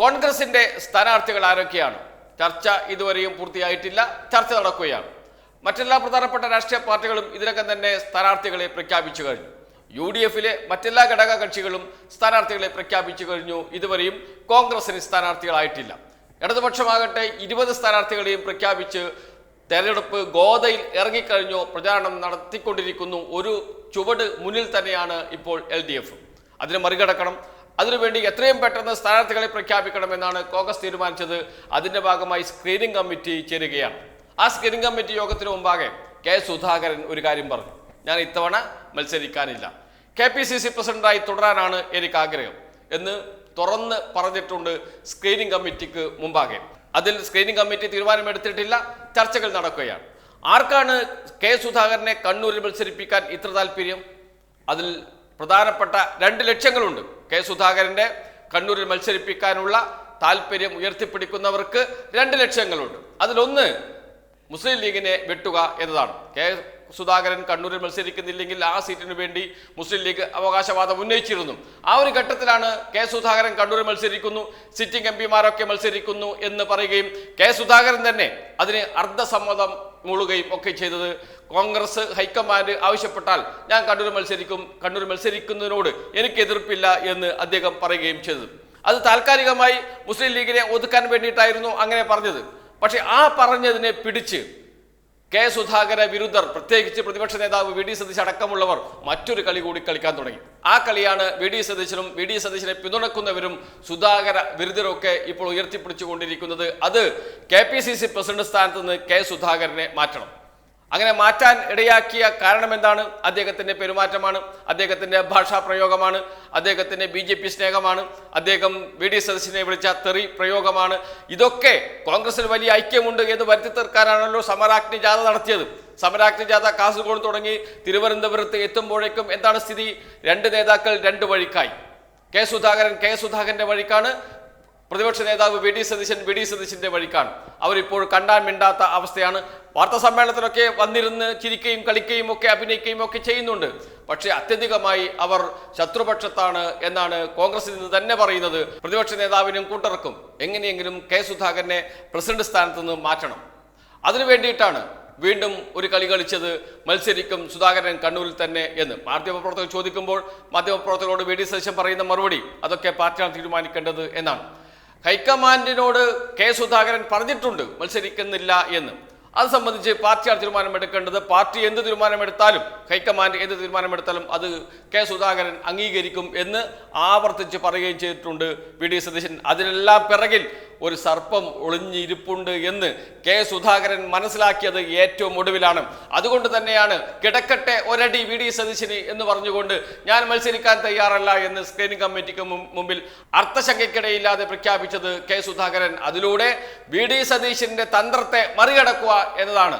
കോൺഗ്രസിന്റെ സ്ഥാനാർത്ഥികൾ ആരൊക്കെയാണ്? ചർച്ച ഇതുവരെയും പൂർത്തിയായിട്ടില്ല. ചർച്ച നടക്കുകയാണ്. മറ്റെല്ലാ പ്രധാനപ്പെട്ട രാഷ്ട്രീയ പാർട്ടികളും ഇതിനകം തന്നെ സ്ഥാനാർത്ഥികളെ പ്രഖ്യാപിച്ചു കഴിഞ്ഞു. യു ഡി എഫിലെ മറ്റെല്ലാ ഘടക കക്ഷികളും സ്ഥാനാർത്ഥികളെ പ്രഖ്യാപിച്ചു കഴിഞ്ഞു. ഇതുവരെയും കോൺഗ്രസിന് സ്ഥാനാർത്ഥികളായിട്ടില്ല. ഇടതുപക്ഷമാകട്ടെ ഇരുപത് സ്ഥാനാർത്ഥികളെയും പ്രഖ്യാപിച്ച് തെരഞ്ഞെടുപ്പ് ഗോതയിൽ ഇറങ്ങിക്കഴിഞ്ഞു പ്രചാരണം നടത്തിക്കൊണ്ടിരിക്കുന്നു. ഒരു ചുവട് മുന്നിൽ തന്നെയാണ് ഇപ്പോൾ എൽ ഡി എഫ്. അതിനെ മറികടക്കണം. അതിനുവേണ്ടി എത്രയും പെട്ടെന്ന് സ്ഥാനാർത്ഥികളെ പ്രഖ്യാപിക്കണമെന്നാണ് കോൺഗ്രസ് തീരുമാനിച്ചത്. അതിന്റെ ഭാഗമായി സ്ക്രീനിംഗ് കമ്മിറ്റി ചേരുകയാണ്. ആ സ്ക്രീനിംഗ് കമ്മിറ്റി യോഗത്തിന് മുമ്പാകെ കെ സുധാകരൻ ഒരു കാര്യം പറഞ്ഞു. ഞാൻ ഇത്തവണ മത്സരിക്കാനില്ല. കെ പി സി സി പ്രസിഡന്റായി തുടരാനാണ് എനിക്ക് ആഗ്രഹം എന്ന് തുറന്ന് പറഞ്ഞിട്ടുണ്ട് സ്ക്രീനിംഗ് കമ്മിറ്റിക്ക് മുമ്പാകെ. അതിൽ സ്ക്രീനിംഗ് കമ്മിറ്റി തീരുമാനമെടുത്തിട്ടില്ല ചർച്ചകൾ നടക്കുകയാണ്. ആർക്കാണ് കെ സുധാകരനെ കണ്ണൂരിൽ മത്സരിപ്പിക്കാൻ ഇത്ര താല്പര്യം? അതിൽ പ്രധാനപ്പെട്ട രണ്ട് ലക്ഷ്യങ്ങളുണ്ട്. കെ സുധാകരന്റെ കണ്ണൂരിൽ മത്സരിപ്പിക്കാനുള്ള താല്പര്യം ഉയർത്തിപ്പിടിക്കുന്നവർക്ക് രണ്ട് ലക്ഷ്യങ്ങളുണ്ട്. അതിലൊന്ന് മുസ്ലിം ലീഗിനെ വെട്ടുക എന്നതാണ്. കെ സുധാകരൻ കണ്ണൂരിൽ മത്സരിക്കുന്നില്ലെങ്കിൽ ആ സീറ്റിനു വേണ്ടി മുസ്ലിം ലീഗ് അവകാശവാദം ഉന്നയിച്ചിരുന്നു. ആ ഒരു ഘട്ടത്തിലാണ് കെ സുധാകരൻ കണ്ണൂരിൽ മത്സരിക്കുന്നു സിറ്റിംഗ് എം പിമാരൊക്കെ മത്സരിക്കുന്നു എന്ന് പറയുകയും കെ സുധാകരൻ തന്നെ അതിന് അർദ്ധസമ്മതം മൂളുകയും ഒക്കെ ചെയ്തത്. കോൺഗ്രസ് ഹൈക്കമാൻഡ് ആവശ്യപ്പെട്ടാൽ ഞാൻ കണ്ണൂർ മത്സരിക്കും കണ്ണൂർ മത്സരിക്കുന്നതിനോട് എനിക്ക് എതിർപ്പില്ല എന്ന് അദ്ദേഹം പറയുകയും ചെയ്തു. അത് താൽക്കാലികമായി മുസ്ലിം ലീഗിനെ ഒതുക്കാൻ വേണ്ടിയിട്ടായിരുന്നു അങ്ങനെ പറഞ്ഞത്. പക്ഷേ ആ പറഞ്ഞതിനെ പിടിച്ച് കെ സുധാകര വിരുദ്ധർ പ്രത്യേകിച്ച് പ്രതിപക്ഷ നേതാവ് വി ഡി സതീശ് അടക്കമുള്ളവർ മറ്റൊരു കളി കൂടി കളിക്കാൻ തുടങ്ങി. ആ കളിയാണ് വി ഡി സതീശനും വി ഡി സതീശനെ പിന്തുണക്കുന്നവരും സുധാകര വിരുദ്ധരൊക്കെ ഇപ്പോൾ ഉയർത്തിപ്പിടിച്ചുകൊണ്ടിരിക്കുന്നത്. അത് K P C C president സ്ഥാനത്ത് നിന്ന് കെ സുധാകരനെ മാറ്റണം. അങ്ങനെ മാറ്റാൻ ഇടയാക്കിയ കാരണം എന്താണ് അദ്ദേഹത്തിന്റെ പെരുമാറ്റമാണ്. അദ്ദേഹത്തിന്റെ ഭാഷാ പ്രയോഗമാണ്. അദ്ദേഹത്തിന്റെ ബി ജെ പി സ്നേഹമാണ്. അദ്ദേഹം വി ഡി സദസ്സിനെ വിളിച്ച തെറി പ്രയോഗമാണ്. ഇതൊക്കെ കോൺഗ്രസിൽ വലിയ ഐക്യമുണ്ട് എന്ന് വരുത്തി തീർക്കാനാണല്ലോ സമരാഗ്നി ജാഥ നടത്തിയത്. സമരാഗ്നി ജാഥ കാസർഗോഡ് തുടങ്ങി തിരുവനന്തപുരത്ത് എത്തുമ്പോഴേക്കും എന്താണ് സ്ഥിതി? രണ്ട് നേതാക്കൾ രണ്ട് വഴിക്കായി. കെ സുധാകരൻ കെ സുധാകരന്റെ വഴിക്കാണ് പ്രതിപക്ഷ നേതാവ് V D Satheesan V D സതീശന്റെ വഴിക്കാണ്. അവരിപ്പോൾ കണ്ടാൻ മിണ്ടാത്ത അവസ്ഥയാണ്. വാർത്താ സമ്മേളനത്തിലൊക്കെ വന്നിരുന്ന് ചിരിക്കുകയും കളിക്കുകയും ഒക്കെ അഭിനയിക്കുകയും ഒക്കെ ചെയ്യുന്നുണ്ട്. പക്ഷേ അത്യധികമായി അവർ ശത്രുപക്ഷത്താണ് എന്നാണ് കോൺഗ്രസിൽ നിന്ന് തന്നെ പറയുന്നത്. പ്രതിപക്ഷ നേതാവിനും കൂട്ടർക്കും എങ്ങനെയെങ്കിലും കെ സുധാകരനെ പ്രസിഡന്റ് സ്ഥാനത്ത് നിന്ന് മാറ്റണം. അതിനു വേണ്ടിയിട്ടാണ് വീണ്ടും ഒരു കളി കളിച്ചത് മത്സരിക്കും സുധാകരൻ കണ്ണൂരിൽ തന്നെ എന്ന്. മാധ്യമപ്രവർത്തകർ ചോദിക്കുമ്പോൾ മാധ്യമപ്രവർത്തകരോട് വി ഡി സതീശൻ പറയുന്ന മറുപടി അതൊക്കെ പാർട്ടിയാണ് തീരുമാനിക്കേണ്ടത് എന്നാണ്. ഹൈക്കമാൻഡിനോട് കെ സുധാകരൻ പറഞ്ഞിട്ടുണ്ട് മത്സരിക്കുന്നില്ല എന്ന്. അത് സംബന്ധിച്ച് പാർട്ടിയാണ് തീരുമാനമെടുക്കേണ്ടത്. പാർട്ടി എന്ത് തീരുമാനമെടുത്താലും ഹൈക്കമാൻഡ് എന്ത് തീരുമാനമെടുത്താലും അത് കെ സുധാകരൻ അംഗീകരിക്കും എന്ന് ആവർത്തിച്ച് പറയുകയും ചെയ്തിട്ടുണ്ട് വി ഡി സതീശൻ. അതിനെല്ലാം പിറകിൽ ഒരു സർപ്പം ഒളിഞ്ഞിരിപ്പുണ്ട് എന്ന് കെ സുധാകരൻ മനസ്സിലാക്കിയത് ഏറ്റവും ഒടുവിലാണ്. അതുകൊണ്ട് തന്നെയാണ് കിടക്കട്ടെ ഒരടി വി ഡി സതീശന് എന്ന് പറഞ്ഞുകൊണ്ട് ഞാൻ മത്സരിക്കാൻ തയ്യാറല്ല എന്ന് സ്ക്രീനിംഗ് കമ്മിറ്റിക്ക് മുമ്പിൽ അർത്ഥശങ്കയ്ക്കിടയില്ലാതെ പ്രഖ്യാപിച്ചത് കെ സുധാകരൻ. അതിലൂടെ വി ഡി സതീശന്റെ തന്ത്രത്തെ മറികടക്കുക എന്നതാണ്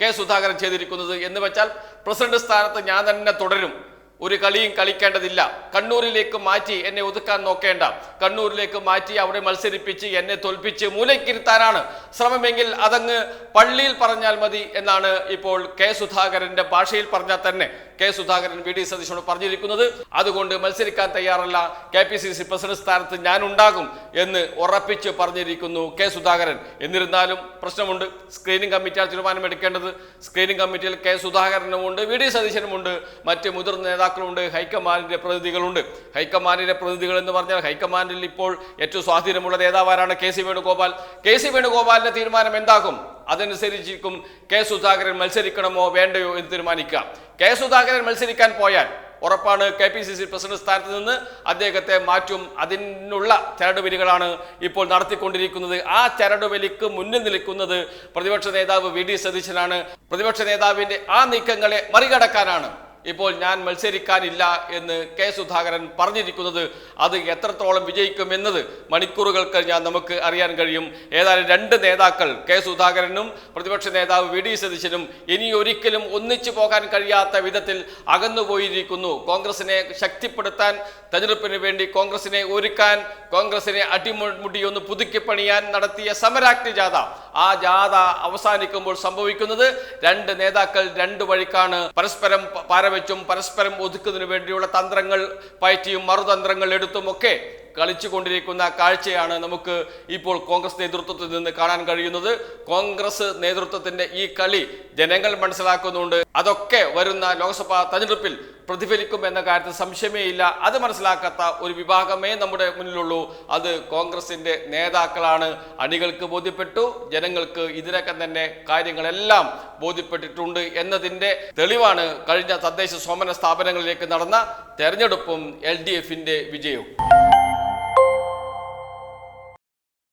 കെ സുധാകരൻ ചെയ്തിരിക്കുന്നത് എന്ന് വെച്ചാൽ പ്രസിഡന്റ് സ്ഥാനത്ത് ഞാൻ തന്നെ തുടരും. ഒരു കളിയും കളിക്കേണ്ടതില്ല. കണ്ണൂരിലേക്ക് മാറ്റി എന്നെ ഒതുക്കാൻ നോക്കേണ്ട. കണ്ണൂരിലേക്ക് മാറ്റി അവിടെ മത്സരിപ്പിച്ച് എന്നെ തോൽപ്പിച്ച് മൂലയ്ക്കിരുത്താനാണ് ശ്രമമെങ്കിൽ അതങ്ങ് പള്ളിയിൽ പറഞ്ഞാൽ മതി എന്നാണ് ഇപ്പോൾ കെ സുധാകരന്റെ ഭാഷയിൽ പറഞ്ഞാൽ തന്നെ കെ സുധാകരൻ വി ഡി സതീശനോട് പറഞ്ഞിരിക്കുന്നത്. അതുകൊണ്ട് മത്സരിക്കാൻ തയ്യാറല്ല. K P C C president സ്ഥാനത്ത് ഞാൻ ഉണ്ടാകും എന്ന് ഉറപ്പിച്ച് പറഞ്ഞിരിക്കുന്നു കെ സുധാകരൻ. എന്നിരുന്നാലും പ്രശ്നമുണ്ട്. സ്ക്രീനിംഗ് കമ്മിറ്റിയാണ് തീരുമാനമെടുക്കേണ്ടത്. സ്ക്രീനിംഗ് കമ്മിറ്റിയിൽ കെ സുധാകരനുമുണ്ട് വി ഡി സതീശനുമുണ്ട്. മറ്റ് മുതിർന്ന നേതാക്കളുണ്ട് ഹൈക്കമാൻഡിന്റെ പ്രതിനിധികളുണ്ട്. ഹൈക്കമാൻഡിന്റെ പ്രതിനിധികൾ എന്ന് പറഞ്ഞാൽ ഹൈക്കമാൻഡിൽ ഇപ്പോൾ ഏറ്റവും സ്വാധീനമുള്ള നേതാവാരാണ് K C Venugopal. K C വേണുഗോപാലിന്റെ തീരുമാനം എന്താകും? അതനുസരിച്ചിരിക്കും കെ സുധാകരൻ മത്സരിക്കണമോ വേണ്ടയോ എന്ന് തീരുമാനിക്കുക. കെ സുധാകരൻ മത്സരിക്കാൻ പോയാൽ ഉറപ്പാണ് K P C C president സ്ഥാനത്ത് നിന്ന് അദ്ദേഹത്തെ മാറ്റും. അതിനുള്ള ചരടുവലികളാണ് ഇപ്പോൾ നടത്തിക്കൊണ്ടിരിക്കുന്നത്. ആ ചരടുവലിക്ക് മുന്നിൽ നിൽക്കുന്നത് പ്രതിപക്ഷ നേതാവ് വി ഡി സതീശനാണ്. പ്രതിപക്ഷ നേതാവിന്റെ ആ നീക്കങ്ങളെ മറികടക്കാനാണ് ഇപ്പോൾ ഞാൻ മത്സരിക്കാനില്ല എന്ന് കെ സുധാകരൻ പറഞ്ഞിരിക്കുന്നത് അത് എത്രത്തോളം വിജയിക്കുമെന്നത് മണിക്കൂറുകൾ കഴിഞ്ഞാൽ നമുക്ക് അറിയാൻ കഴിയും. ഏതായാലും രണ്ട് നേതാക്കൾ കെ സുധാകരനും പ്രതിപക്ഷ നേതാവ് വി ഡി സതീശനും ഇനി ഒരിക്കലും ഒന്നിച്ചു പോകാൻ കഴിയാത്ത വിധത്തിൽ അകന്നുപോയിരിക്കുന്നു. കോൺഗ്രസിനെ ശക്തിപ്പെടുത്താൻ തെരഞ്ഞെടുപ്പിന് വേണ്ടി കോൺഗ്രസിനെ ഒരുക്കാൻ കോൺഗ്രസിനെ അടിമുടി ഒന്ന് പുതുക്കിപ്പണിയാൻ നടത്തിയ സമരാഗ്നി ജാഥ ആ ജാഥ അവസാനിക്കുമ്പോൾ സംഭവിക്കുന്നത് രണ്ട് നേതാക്കൾ രണ്ട് വഴിക്കാണ്. പരസ്പരം പ- പാരവെച്ചും പരസ്പരം ഒതുക്കുന്നതിന് വേണ്ടിയുള്ള തന്ത്രങ്ങൾ പയറ്റിയും മറുതന്ത്രങ്ങൾ എടുത്തുമൊക്കെ കളിച്ചുകൊണ്ടിരിക്കുന്ന കാഴ്ചയാണ് നമുക്ക് ഇപ്പോൾ കോൺഗ്രസ് നേതൃത്വത്തിൽ നിന്ന് കാണാൻ കഴിയുന്നത്. കോൺഗ്രസ് നേതൃത്വത്തിന്റെ ഈ കളി ജനങ്ങൾ മനസ്സിലാക്കുന്നുണ്ട്. അതൊക്കെ വരുന്ന ലോക്സഭാ തെരഞ്ഞെടുപ്പിൽ പ്രതിഫലിക്കും എന്ന കാര്യത്തിൽ സംശയമേ ഇല്ല. അത് മനസ്സിലാക്കാത്ത ഒരു വിഭാഗമേ നമ്മുടെ മുന്നിലുള്ളൂ. അത് കോൺഗ്രസിന്റെ നേതാക്കളാണ്. അണികൾക്ക് ബോധ്യപ്പെട്ടു. ജനങ്ങൾക്ക് ഇതിനകം തന്നെ കാര്യങ്ങളെല്ലാം ബോധ്യപ്പെട്ടിട്ടുണ്ട് എന്നതിന്റെ തെളിവാണ് കഴിഞ്ഞ തദ്ദേശ സ്വമന സ്ഥാപനങ്ങളിലേക്ക് നടന്ന തെരഞ്ഞെടുപ്പും എൽ ഡി എഫിന്റെ വിജയവും.